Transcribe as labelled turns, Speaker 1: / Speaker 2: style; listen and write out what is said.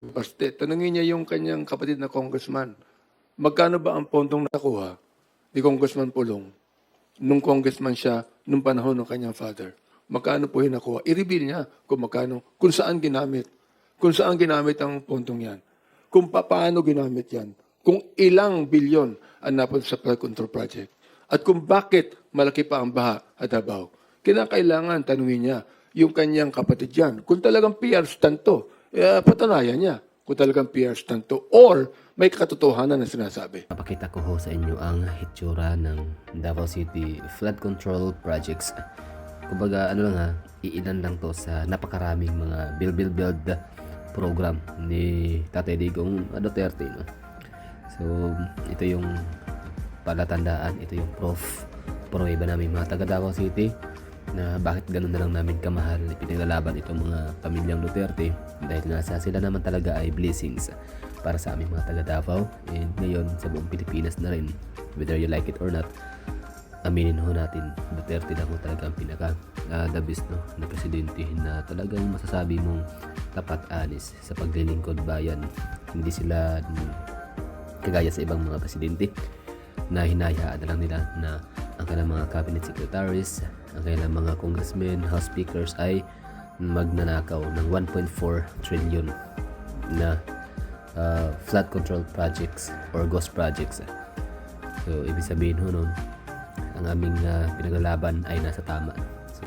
Speaker 1: Paste. Tanungin niya yung kanyang kapatid na congressman. Magkano ba ang pondong nakuha ni Congressman Pulong nung congressman siya nung panahon ng kanyang father? Magkano po yung nakuha? I-reveal niya kung magkano, kung saan ginamit. Kung saan ginamit ang pondong yan. Kung paano ginamit yan. Kung ilang bilyon ang napunta sa flood control project. At kung bakit malaki pa ang baha at Davao. Kinakailangan tanungin niya yung kanyang kapatid yan. Kung talagang PR stunt to, eh, patunayan niya kung talagang PR stunt to or may katotohanan na sinasabi.
Speaker 2: Papakita ko ho sa inyo ang hitsura ng Davao City Flood Control Projects. Kumbaga ano lang ha, iilan lang to sa napakaraming mga build build build program ni Tatay Digong Duterte. No? So, ito yung palatandaan, ito yung proof pruweba namin mga taga Davao City na bakit ganun na lang namin kamahal pinaglalaban itong mga pamilyang Duterte? Dahil nasa sila naman talaga ay blessings para sa aming mga taga Davao and ngayon sa buong Pilipinas na rin. Whether you like it or not aminin ho natin Duterte lang ho talaga ang pinaka uh, the best no, na presidente na talagang masasabi mong tapat anis sa paglilingkod bayan. Hindi sila mm, kagaya sa ibang mga presidente na hinayaan na lang nila na ang kanilang mga cabinet secretaries, ang kanilang mga congressmen, house speakers ay magnanakaw ng 1.4 trillion na uh, flood control projects or ghost projects. So, ibig sabihin ho nun, ang aming uh, pinaglalaban ay nasa tama.